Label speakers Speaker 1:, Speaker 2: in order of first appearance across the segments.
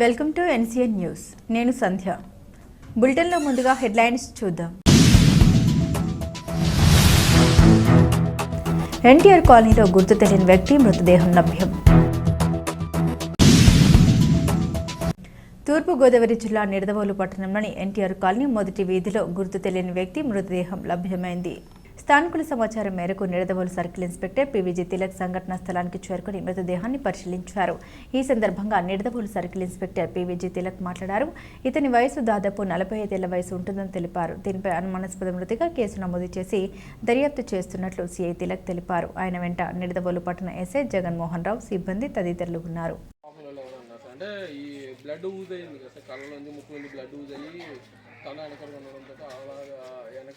Speaker 1: Welcome to NCN news. నేను సంధ్య. బులెటిన్లో ముందుగా హెడ్లైన్స్ చూద్దాం. ఎన్టీఆర్ కాలనీలో గుర్తు తెలియని వ్యక్తి మృతదేహం లభ్యం తూర్పుగోదావరి జిల్లా నిడదవోలు పట్టణంలోని ఎన్టీఆర్ కాలనీ మొదటి వీధిలో గుర్తు తెలియని వ్యక్తి మృతదేహం లభ్యమైంది. స్థానికుల సమాచారం మేరకు Nidadavolu circle inspector PVG Tilak సంఘటనా స్థలానికి చేరుకుని మృతదేహాన్ని పరిశీలించారు. ఈ సందర్భంగా Nidadavolu circle inspector PVG Tilak మాట్లాడారు. ఇతని వయసు దాదాపు నలభై ఐదేళ్ళ వయసు ఉంటుందని తెలిపారు. దీనిపై అనుమానాస్పద మృతిగా కేసు నమోదు చేసి దర్యాప్తు చేస్తున్నట్లు సిఐ తిలక్ తెలిపారు. ఆయన వెంట నిడదవోలు పట్టణ ఎస్ఐ జగన్మోహన్ రావు సిబ్బంది తదితరులు ఉన్నారు.
Speaker 2: అంటే ఈ బ్లడ్ కదా కళ్ళ నుంచి ముక్కు బ్లడ్ అయ్యి తల ఉండడంతో అలాగా వెనక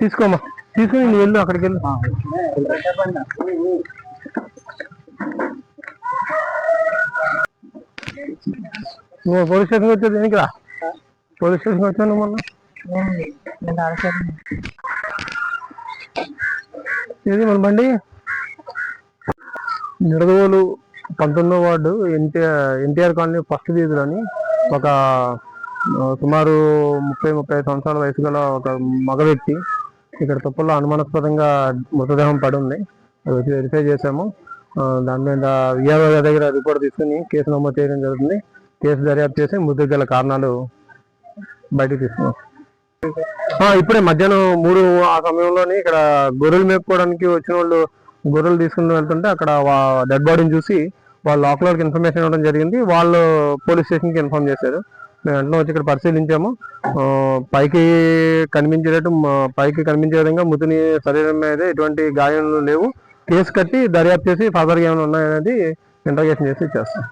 Speaker 3: తీసుకోమ్మా. తీసుకుని నువ్వు వెళ్ళు అక్కడికి వెళ్ళు. నువ్వు పోలీస్ స్టేషన్కి వచ్చేది దేనికి రా. పోలీస్ స్టేషన్కి వచ్చాను మొన్న? ఏది మన బండి? నిడదవోలు పంతొమ్మిదో ward NTR NTR colony first వీధిలోని ఒక సుమారు ముప్పై ముప్పై సంవత్సరాల వయసు గల ఒక మగ వ్యక్తి ఇక్కడ తుప్పల్లో అనుమానాస్పదంగా మృతదేహం పడి ఉంది. అది వచ్చి వెరిఫై చేశాము. దాని మీద విఆర్ఓ దగ్గర రిపోర్ట్ తీసుకుని కేసు నమోదు చేయడం జరుగుతుంది. కేసు దర్యాప్తు చేసి మృతి గల కారణాలు బయటకు తీసుకున్నాం. ఇప్పుడే మధ్యాహ్నం మూడు ఆ సమయంలోని ఇక్కడ గొర్రెలు మేపుకోవడానికి వచ్చిన వాళ్ళు గొర్రెలు తీసుకుని వెళ్తుంటే అక్కడ డెడ్ బాడీని చూసి వాళ్ళు వాళ్ళకి ఇన్ఫర్మేషన్ ఇవ్వడం జరిగింది. వాళ్ళు పోలీస్ స్టేషన్కి ఇన్ఫార్మ్ చేశారు. మేము వెంటనే వచ్చి ఇక్కడ పరిశీలించాము. పైకి కనిపించేటట్టు పైకి కనిపించే విధంగా మృతుని శరీరం మీద ఎటువంటి గాయాలు లేవు. కేసు కట్టి దర్యాప్తు చేసి ఫాదర్గా ఏమైనా ఉన్నాయనేది ఇంటర్గేషన్ చేసి చేస్తాం.